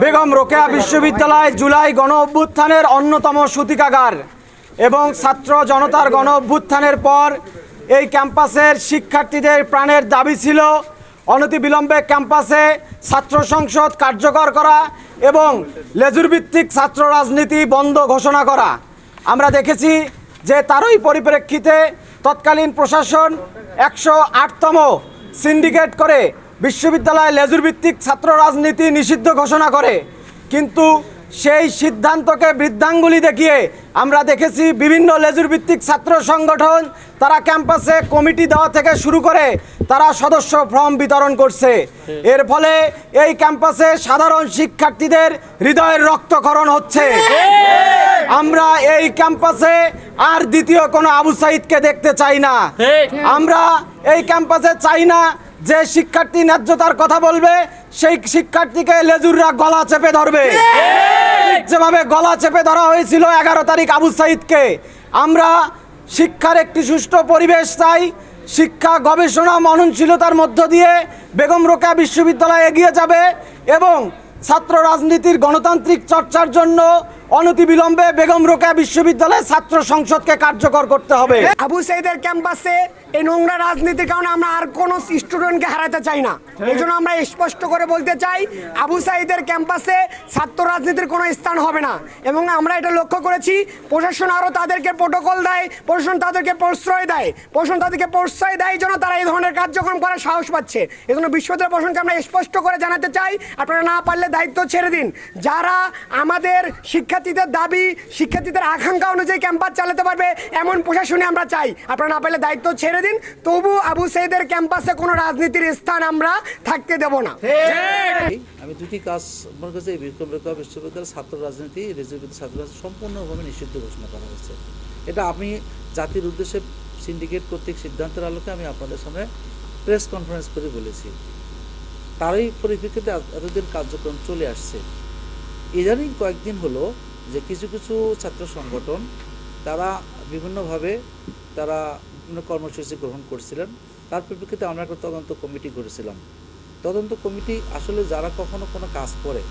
বেগম রোকেয়া বিশ্ববিদ্যালয় জুলাই গণ অভ্যুত্থানের অন্যতম সূতিকাগার এবং ছাত্র জনতার গণ অভ্যুত্থানের পর এই ক্যাম্পাসের শিক্ষার্থীদের প্রাণের দাবি ছিল অনতিবিলম্বে ক্যাম্পাসে ছাত্র সংসদ কার্যকর করা এবং লেজুরভিত্তিক ছাত্র রাজনীতি বন্ধ ঘোষণা করা। আমরা দেখেছি যে তারই পরিপ্রেক্ষিতে তৎকালীন প্রশাসন একশো আটতম সিন্ডিকেট করে বিশ্ববিদ্যালয়ে লেজুর ভিত্তিক ছাত্র রাজনীতি নিষিদ্ধ ঘোষণা করে। কিন্তু সেই সিদ্ধান্তকে বৃদ্ধাঙ্গুলি দেখিয়ে আমরা দেখেছি বিভিন্ন লেজুর ভিত্তিক ছাত্র সংগঠন, তারা ক্যাম্পাসে কমিটি দেওয়া থেকে শুরু করে তারা সদস্য ফর্ম বিতরণ করছে। এর ফলে এই ক্যাম্পাসে সাধারণ শিক্ষার্থীদের হৃদয়ের রক্তক্ষরণ হচ্ছে। আমরা এই ক্যাম্পাসে আর দ্বিতীয় কোনো আবু সাইদকে দেখতে চাই না। আমরা এই ক্যাম্পাসে চাই না যে শিক্ষার্থী ন্যায্যতার কথা বলবে সেই শিক্ষার্থীকে লেজুররা গলা চেপে ধরবে। ঠিক যেভাবে গলা চেপে ধরা হয়েছিল এগারো তারিখ আবু সাইদকে। আমরা শিক্ষার একটি সুষ্ঠু পরিবেশ চাই শিক্ষা গবেষণা মননশীলতার মধ্য দিয়ে বেগম রোকেয়া বিশ্ববিদ্যালয় এগিয়ে যাবে এবং ছাত্র রাজনীতির গণতান্ত্রিক চর্চার জন্য অনতিবিলম্বে বেগম রোকেয়া বিশ্ববিদ্যালয়ে ছাত্র সংসদকে কার্যকর করতে হবে। আবু সাইদের ক্যাম্পাসে এই নোংরা রাজনীতির কারণে আমরা আর কোনো স্টুডেন্টকে হারাতে চাই না। এই জন্য আমরা স্পষ্ট করে বলতে চাই আবু সাইদের ক্যাম্পাসে ছাত্র রাজনীতির কোনো স্থান হবে না। এবং আমরা এটা লক্ষ্য করেছি প্রশাসন আরও তাদেরকে প্রোটোকল দেয় প্রশাসন তাদেরকে প্রশ্রয় দেয় প্রশাসন তাদেরকে প্রশ্রয় দেয় এই জন্য তারা এই ধরনের কার্যক্রম করার সাহস পাচ্ছে। এই জন্য বিশ্ববিদ্যালয় প্রশাসনকে আমরা স্পষ্ট করে জানাতে চাই আপনারা না পারলে দায়িত্ব ছেড়ে দিন। যারা আমাদের শিক্ষার্থীদের দাবি শিক্ষার্থীদের আকাঙ্ক্ষা অনুযায়ী ক্যাম্পাস চালাতে পারবে এমন প্রশাসনে আমরা চাই। আপনারা না পারলে দায়িত্ব ছেড়ে দিন তবু আবু সাইদের ক্যাম্পাসে কোনো রাজনীতির স্থান আমরা থাকতে দেব না। আমি দুটি কাজ মনে করছি এই বিক্রম রেখা বিশ্ববিদ্যালয়ের ছাত্র রাজনীতি রেজিবিত ছাত্র রাজনীতি সম্পূর্ণভাবে নিষিদ্ধ ঘোষণা করা হয়েছে। এটা আমি জাতির উদ্দেশ্যে সিন্ডিকেট কর্তৃক সিদ্ধান্তের আলোকে আমি আপনাদের সামনে প্রেস কনফারেন্স করে বলেছি। তারই পরিপ্রেক্ষিতে এতদিন কার্যক্রম চলে আসছে। ইদানিং কয়েকদিন হলো যে কিছু কিছু ছাত্র সংগঠন তারা বিভিন্নভাবে তারা কর্মসূচি গ্রহণ করছিলেন। তার পরিপ্রেক্ষিতে আমরা একটা তদন্ত কমিটি করেছিলাম তদন্ত কমিটি আসলে যারা কখনো কোনো কাজ করে,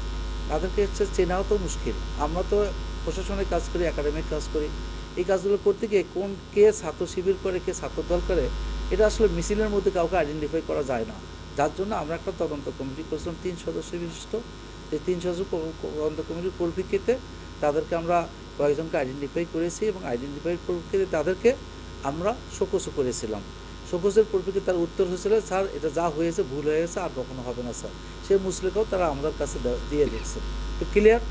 তাদেরকে হচ্ছে চেনাও তো মুশকিল। আমরা তো প্রশাসনের কাজ করি, একাডেমিক কাজ করি। এই কাজগুলো করতে গিয়ে কোন কে ছাত্র শিবির করে, কে ছাত্র দল করে, এটা আসলে মিছিলের মধ্যে কাউকে আইডেন্টিফাই করা যায় না। যার জন্য আমরা একটা তদন্ত কমিটি করেছিলাম, তিন সদস্য বিশিষ্ট। এই তিন সদস্য তদন্ত কমিটির পরিপ্রেক্ষিতে তাদেরকে আমরা কয়েকজনকে আইডেন্টিফাই করেছি এবং আইডেন্টিফাইয়ের পরিপ্রেক্ষিতে তাদেরকে আমরা শোকসও করেছিলাম। শোকসের পরিপ্রেক্ষিতে তার উত্তর হয়েছিল, স্যার, এটা যা হয়েছে ভুল হয়ে গেছে, আর কখনো হবে না, স্যার। সে মুসলিকেও তারা আমাদের কাছে দিয়ে দিচ্ছে। তো ক্লিয়ার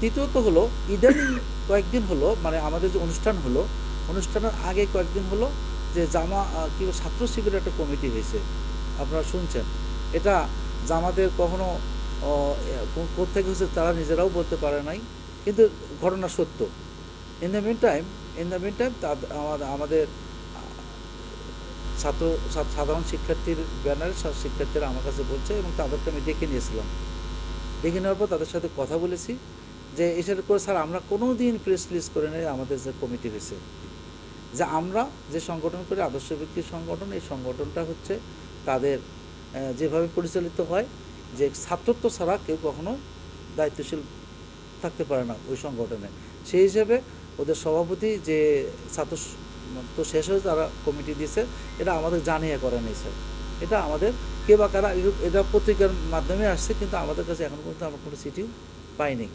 তৃতীয়ত হলো, ইদানিং কয়েকদিন হলো মানে আমাদের যে অনুষ্ঠান হলো, অনুষ্ঠানের আগে কয়েকদিন হলো, যে জামা কি ছাত্র শিবিরের একটা কমিটি হয়েছে। আপনারা শুনছেন। এটা জামাতের কখনো কোথেকে হচ্ছে তারা নিজেরাও বলতে পারে নাই, কিন্তু ঘটনা সত্য। In the mean time in the mean time আমাদের, ছাত্র সাধারণ শিক্ষার্থীর ব্যানারে সব শিক্ষার্থীরা আমার কাছে বলছে এবং তাদেরকে আমি ডেকে নিয়েছিলাম। ডেকে নেওয়ার পর তাদের সাথে কথা বলেছি যে এসের করে স্যার, আমরা কোনো দিন প্রেস রিলিজ করে নেই, আমাদের যে কমিটি হয়েছে। যে আমরা যে সংগঠন করি, আদর্শ ব্যক্তি সংগঠন, এই সংগঠনটা হচ্ছে তাদের যেভাবে পরিচালিত হয়, যে ছাত্রত্ব ছাড়া কেউ কখনো দায়িত্বশীল থাকতে পারে না ওই সংগঠনে। সেই হিসেবে ওদের সভাপতি যে ছাত্র তো শেষ হয়ে তারা কমিটি দিয়েছে, এটা আমাদের জানিয়ে করে নিয়েছে। এটা আমাদের কে বা কারা এটা পত্রিকার মাধ্যমে আসছে, কিন্তু আমাদের কাছে এখন পর্যন্ত আমরা কোনো চিঠি পাইনি।